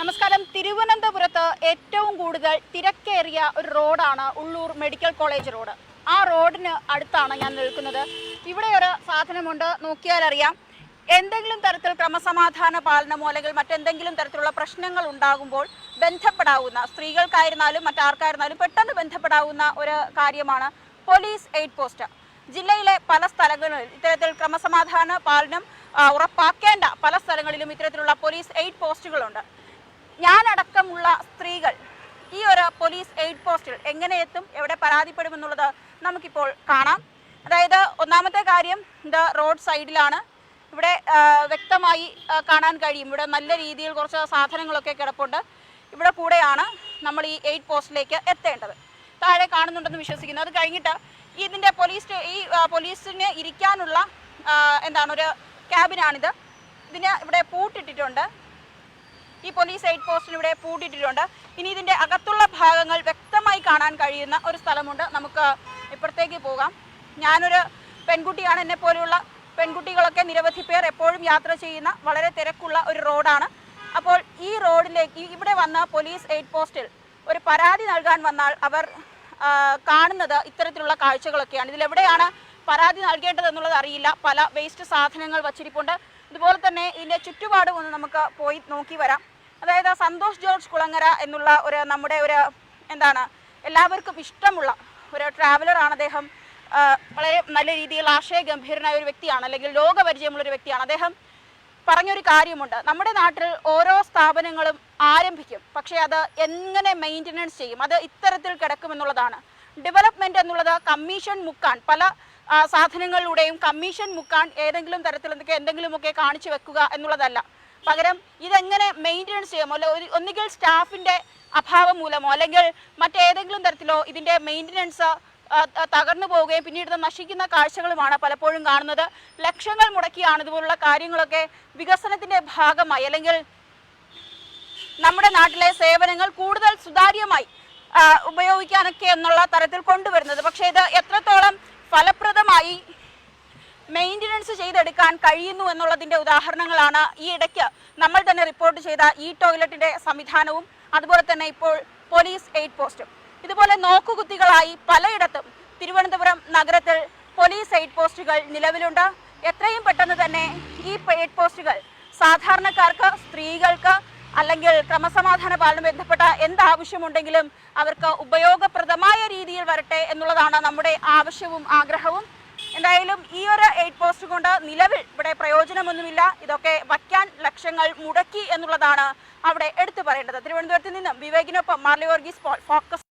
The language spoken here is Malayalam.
നമസ്കാരം. തിരുവനന്തപുരത്ത് ഏറ്റവും കൂടുതൽ തിരക്കേറിയ ഒരു റോഡാണ് ഉള്ളൂർ മെഡിക്കൽ കോളേജ് റോഡ്. ആ റോഡിന് അടുത്താണ് ഞാൻ നിൽക്കുന്നത്. ഇവിടെ ഒരു സാധനമുണ്ട്. നോക്കിയാൽ അറിയാം. എന്തെങ്കിലും തരത്തിൽ ക്രമസമാധാന പാലനമോ അല്ലെങ്കിൽ മറ്റെന്തെങ്കിലും തരത്തിലുള്ള പ്രശ്നങ്ങൾ ഉണ്ടാകുമ്പോൾ ബന്ധപ്പെടാവുന്ന സ്ത്രീകൾക്കായിരുന്നാലും മറ്റാർക്കായിരുന്നാലും പെട്ടെന്ന് ബന്ധപ്പെടാവുന്ന ഒരു കാര്യമാണ് പോലീസ് എയ്ഡ് പോസ്റ്റ്. ജില്ലയിലെ പല സ്ഥലങ്ങളിൽ ഇത്തരത്തിൽ ക്രമസമാധാന പാലനം ഉറപ്പാക്കേണ്ട പല സ്ഥലങ്ങളിലും ഇത്തരത്തിലുള്ള പോലീസ് എയ്ഡ് പോസ്റ്റുകളുണ്ട്. ഞാനടക്കമുള്ള സ്ത്രീകൾ ഈ ഒരു പോലീസ് എയ്ഡ് പോസ്റ്റിൽ എങ്ങനെ എത്തും എവിടെ പരാതിപ്പെടുമെന്നുള്ളത് നമുക്കിപ്പോൾ കാണാം. അതായത് ഒന്നാമത്തെ കാര്യം ഇത് റോഡ് സൈഡിലാണ് ഇവിടെ വ്യക്തമായി കാണാൻ കഴിയും. ഇവിടെ നല്ല രീതിയിൽ കുറച്ച് സാധനങ്ങളൊക്കെ കിടപ്പുണ്ട്. ഇവിടെ കൂടെയാണ് നമ്മൾ ഈ എയ്ഡ് പോസ്റ്റിലേക്ക് എത്തേണ്ടത്. താഴെ കാണുന്നുണ്ടെന്ന് വിശ്വസിക്കുന്നു. അത് കഴിഞ്ഞിട്ട് ഇതിന്റെ പോലീസ് ഈ പോലീസിന് ഇരിക്കാനുള്ള എന്താണ് ഒരു ക്യാബിനാണിത് ഇതിന് ഇവിടെ പൂട്ടിട്ടിട്ടുണ്ട്. ഈ പോലീസ് എയ്ഡ് പോസ്റ്റിന് ഇവിടെ പൂട്ടിയിട്ടിട്ടുണ്ട്. ഇനി ഇതിന്റെ അകത്തുള്ള ഭാഗങ്ങൾ വ്യക്തമായി കാണാൻ കഴിയുന്ന ഒരു സ്ഥലമുണ്ട്. നമുക്ക് ഇപ്പുറത്തേക്ക് പോകാം. ഞാനൊരു പെൺകുട്ടിയാണ്. എന്നെ പോലെയുള്ള പെൺകുട്ടികളൊക്കെ നിരവധി പേർ എപ്പോഴും യാത്ര ചെയ്യുന്ന വളരെ തിരക്കുള്ള ഒരു റോഡാണ്. അപ്പോൾ ഈ റോഡിലേക്ക് ഇവിടെ വന്ന പോലീസ് എയ്ഡ് പോസ്റ്റിൽ ഒരു പരാതി നൽകാൻ വന്നാൽ അവർ കാണുന്നത് ഇത്തരത്തിലുള്ള കാഴ്ചകളൊക്കെയാണ്. ഇതിലെവിടെയാണ് പരാതി നൽകേണ്ടത് എന്നുള്ളത് അറിയില്ല. പല വേസ്റ്റ് സാധനങ്ങൾ വച്ചിരിപ്പുണ്ട്. ഇതുപോലെ തന്നെ ഇതിന്റെ ചുറ്റുപാടും ഒന്ന് നമുക്ക് പോയി നോക്കി വരാം. അതായത് സന്തോഷ് ജോർജ് കുളങ്ങര എന്നുള്ള ഒരു നമ്മുടെ ഒരു എന്താണ് എല്ലാവർക്കും ഇഷ്ടമുള്ള ഒരു ട്രാവലറാണ് അദ്ദേഹം. വളരെ നല്ല രീതിയിൽ ആശയ ഗംഭീരനായ ഒരു വ്യക്തിയാണ് അല്ലെങ്കിൽ ലോകപരിചയമുള്ള ഒരു വ്യക്തിയാണ്. അദ്ദേഹം പറഞ്ഞൊരു കാര്യമുണ്ട്. നമ്മുടെ നാട്ടിൽ ഓരോ സ്ഥാപനങ്ങളും ആരംഭിക്കും. പക്ഷേ അത് എങ്ങനെ മെയിന്റനൻസ് ചെയ്യും? അത് ഇത്തരത്തിൽ കിടക്കുമെന്നുള്ളതാണ്. ഡെവലപ്മെന്റ് എന്നുള്ളത് കമ്മീഷൻ മുക്കാൻ പല സാധനങ്ങളിലൂടെയും കമ്മീഷൻ മുക്കാൻ ഏതെങ്കിലും തരത്തിൽ എന്തൊക്കെ എന്തെങ്കിലുമൊക്കെ കാണിച്ചു വെക്കുക എന്നുള്ളതല്ല. പകരം ഇതെങ്ങനെ മെയിന്റനൻസ് ചെയ്യാമോ? അല്ലെ ഒരു ഒന്നുകിൽ സ്റ്റാഫിന്റെ അഭാവം മൂലമോ? അല്ലെങ്കിൽ മറ്റേതെങ്കിലും തരത്തിലോ ഇതിന്റെ മെയിന്റനൻസ് തകർന്നു പോവുകയും പിന്നീട് നശിക്കുന്ന കാഴ്ചകളുമാണ് പലപ്പോഴും കാണുന്നത്. ലക്ഷങ്ങൾ മുടക്കിയാണ് ഇതുപോലുള്ള കാര്യങ്ങളൊക്കെ വികസനത്തിന്റെ ഭാഗമായി അല്ലെങ്കിൽ നമ്മുടെ നാട്ടിലെ സേവനങ്ങൾ കൂടുതൽ സുതാര്യമായി ഉപയോഗിക്കാനൊക്കെ എന്നുള്ള തരത്തിൽ കൊണ്ടുവരുന്നത്. പക്ഷേ ഇത് എത്രത്തോളം ഫലപ്രദമായി മെയിന്റനൻസ് ചെയ്തെടുക്കാൻ കഴിയുന്നു എന്നുള്ളതിന്റെ ഉദാഹരണങ്ങളാണ് ഈ ഇടയ്ക്ക് നമ്മൾ തന്നെ റിപ്പോർട്ട് ചെയ്ത ഈ ടോയ്ലറ്റിന്റെ സംവിധാനവും അതുപോലെ തന്നെ ഇപ്പോൾ പോലീസ് എയ്ഡ് പോസ്റ്റും. ഇതുപോലെ നോക്കുകുത്തികളായി പലയിടത്തും തിരുവനന്തപുരം നഗരത്തിൽ പോലീസ് എയ്ഡ് പോസ്റ്റുകൾ നിലവിലുണ്ട്. എത്രയും പെട്ടെന്ന് തന്നെ ഈ എയ്ഡ് പോസ്റ്റുകൾ സാധാരണക്കാർക്ക് സ്ത്രീകൾക്ക് അല്ലെങ്കിൽ ക്രമസമാധാന പാലനം ബന്ധപ്പെട്ട എന്ത് ആവശ്യമുണ്ടെങ്കിലും അവർക്ക് ഉപയോഗപ്രദമായ രീതിയിൽ വരട്ടെ എന്നുള്ളതാണ് നമ്മുടെ ആവശ്യവും ആഗ്രഹവും. എന്തായാലും ഈ ഒരു എയ്ഡ് പോസ്റ്റ് കൊണ്ട് നിലവിൽ ഇവിടെ പ്രയോജനമൊന്നുമില്ല. ഇതൊക്കെ വയ്ക്കാൻ ലക്ഷ്യങ്ങൾ മുടക്കി എന്നുള്ളതാണ് അവിടെ എടുത്തു പറയേണ്ടത്. തിരുവനന്തപുരത്ത് നിന്നും വിവേകിനൊപ്പം മാർലി വർഗീസ് ഫോക്കസ്